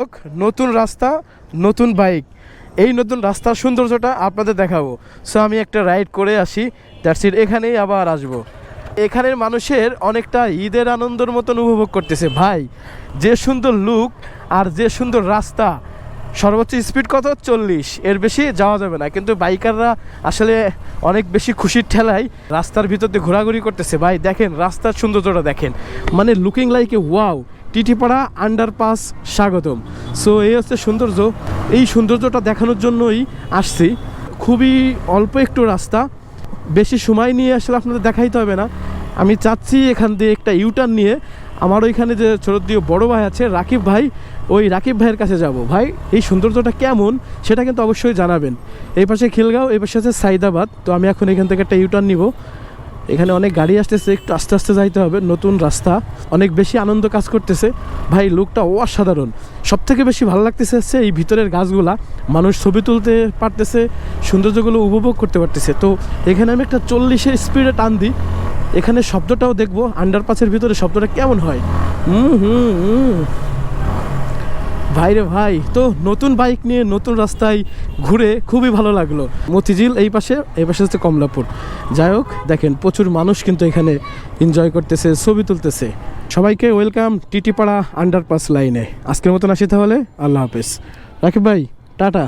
হোক, নতুন রাস্তা নতুন বাইক এই নতুন রাস্তার সৌন্দর্যটা আপনাদের দেখাবো। সো আমি একটা রাইড করে আসি দ্যাটস এখানেই আবার আসব। এখানের মানুষের অনেকটা ঈদের আনন্দের মতন উপভোগ করতেছে। ভাই যে সুন্দর লুক আর যে সুন্দর রাস্তা সর্বোচ্চ স্পিড কত? চল্লিশ। এর বেশি যাওয়া যাবে না। কিন্তু বাইকাররা আসলে অনেক বেশি খুশির ঠেলায় রাস্তার ভিতর দিয়ে ঘোরাঘুরি করতেছে। ভাই দেখেন রাস্তার সৌন্দর্যটা দেখেন। মানে looking like a wow Titipara underpass স্বাগতম। সো এই হচ্ছে সৌন্দর্য। এই সৌন্দর্যটা দেখানোর জন্যই আসছি। খুবই অল্প একটু রাস্তা। বেশি সময় নিয়ে আসলে আপনাদের দেখাইতে হবে না। আমি চাচ্ছি এখান দিয়ে একটা ইউটার্ন নিয়ে আমার ওইখানে যে ছোট দিয়ে বড় ভাই আছে, রাকিব ভাই, ওই রাকিব ভাইয়ের কাছে যাব। ভাই, এই সৌন্দর্যটা কেমন সেটা কিন্তু অবশ্যই জানাবেন। এই পাশে খিলগাঁও, এই পাশে আছে সাইদাবাদ। তো আমি এখন এখান থেকে একটা ইউটার্ন নিব। এখানে অনেক গাড়ি আসতেছে, একটু আস্তে আস্তে যাইতে হবে, নতুন রাস্তা। অনেক বেশি আনন্দ কাজ করতেছে। ভাই, লুকটা অসাধারণ। সব থেকে বেশি ভালো লাগতেছে হচ্ছে এই ভিতরের গাছগুলা। মানুষ ছবি তুলতে পারতেছে, সৌন্দর্যগুলো উপভোগ করতে পারতেছে। তো এখানে আমি একটা চল্লিশের স্পিডে টান দিই। এখানে শব্দটাও দেখব আন্ডারপাসের ভিতরে শব্দটা কেমন হয়? হুম হুম হুম। ভাই রে ভাই, তো নতুন বাইক নিয়ে নতুন রাস্তায় ঘুরে খুবই ভালো লাগল। মতিঝিল এই পাশে এই পাশে হচ্ছে কমলাপুর। যাই হোক, দেখেন, প্রচুর মানুষ কিন্তু এখানে এনজয় করতেছে, ছবি তুলতেছে। সবাইকে ওয়েলকাম টিটিপাড়া আন্ডারপাস লাইনে আজকের মতন আসি তাহলে, আল্লাহ হাফেজ। রাকিব ভাই, টাটা।